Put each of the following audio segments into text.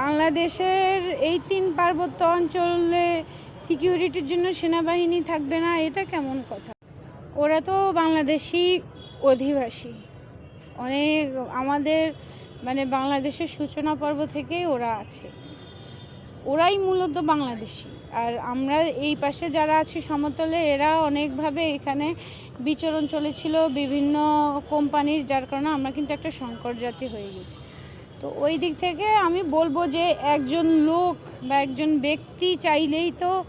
বাংলাদেশের এই তিন পার্বত্য অঞ্চলে সিকিউরিটির জন্য সেনাবাহিনী থাকবে না, এটা কেমন কথা? ওরা তো বাংলাদেশি অধিবাসী। অনেক আমাদের মানে বাংলাদেশের সূচনা পর্ব থেকেই ওরা আছে। ওরাই মূলত বাংলাদেশি। আর আমরা এই পাশে যারা আছি সমতলে, এরা অনেকভাবে এখানে বিচরণ চলেছিল বিভিন্ন কোম্পানির, যার কারণে আমরা কিন্তু একটা সংকট জাতি হয়ে গেছি। তো ওই দিক থেকে আমি বলব যে একজন লোক বা একজন ব্যক্তি চাইলেই তো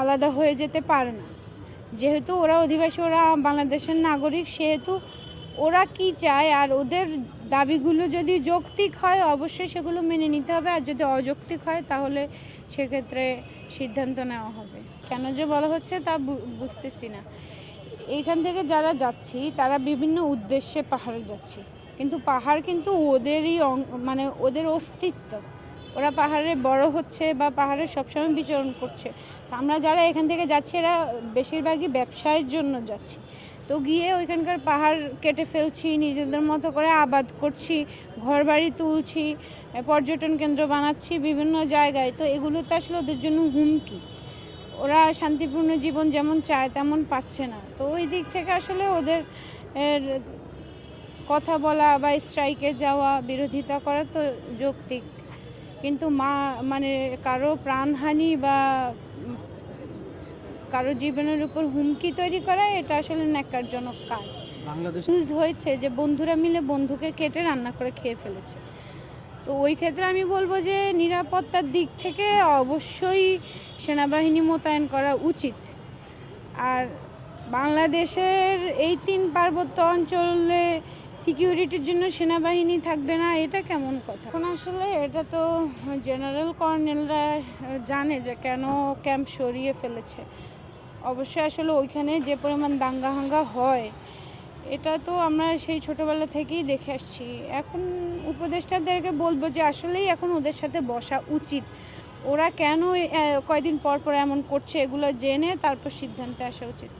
আলাদা হয়ে যেতে পারে না। যেহেতু ওরা অধিবাসী, ওরা বাংলাদেশের নাগরিক, সেহেতু ওরা কি চায় আর ওদের দাবিগুলো যদি যৌক্তিক হয়, অবশ্যই সেগুলো মেনে নিতে হবে। আর যদি অযৌক্তিক হয়, তাহলে সেক্ষেত্রে সিদ্ধান্ত নেওয়া হবে। কেন যে বলা হচ্ছে তা বুঝতেছি না। এইখান থেকে যারা যাচ্ছি, তারা বিভিন্ন উদ্দেশ্যে পাহাড়ে যাচ্ছি। কিন্তু পাহাড় কিন্তু ওদেরই অং- মানে ওদের অস্তিত্ব। ওরা পাহাড়ে বড় হচ্ছে বা পাহাড়ে সবসময় বিচরণ করছে। আমরা যারা এখান থেকে যাচ্ছি, এরা বেশিরভাগই ব্যবসায়ের জন্য যাচ্ছি। তো গিয়ে ওইখানকার পাহাড় কেটে ফেলছি, নিজেদের মতো করে আবাদ করছি, ঘরবাড়ি তুলছি পর্যটন কেন্দ্র বানাচ্ছি বিভিন্ন জায়গায়। তো এগুলো তো আসলে ওদের জন্য হুমকি। ওরা শান্তিপূর্ণ জীবন যেমন চায় তেমন পাচ্ছে না। তো ওই দিক থেকে আসলে ওদের কথা বলা বা স্ট্রাইকে যাওয়া বিরোধিতা করা তো যৌক্তিক। কিন্তু মা মানে কারও প্রাণহানি বা কারও জীবনের উপর হুমকি তৈরি করা এটা আসলে ন্যাক্কারজনক কাজ। বাংলাদেশ ইউজ হয়েছে যে বন্ধুরা মিলে বন্ধুকে কেটে রান্না করে খেয়ে ফেলেছে। তো ওই ক্ষেত্রে আমি বলব যে নিরাপত্তার দিক থেকে অবশ্যই সেনাবাহিনী মোতায়েন করা উচিত। আর বাংলাদেশের এই তিন পার্বত্য অঞ্চলে সিকিউরিটির জন্য সেনাবাহিনী থাকবে না, এটা কেমন কথা? এখন আসলে এটা তো জেনারেল কর্নেলরা জানে যে কেন ক্যাম্প সরিয়ে ফেলেছে। অবশ্যই আসলে ওইখানে যে পরিমাণ দাঙ্গা হাঙ্গা হয়, এটা তো আমরা সেই ছোটোবেলা থেকেই দেখে আসছি। এখন উপদেষ্টাদেরকে বলব যে আসলেই এখন ওদের সাথে বসা উচিত। ওরা কেন কয়দিন পর পর এমন করছে, এগুলো জেনে তারপর সিদ্ধান্তে আসা উচিত।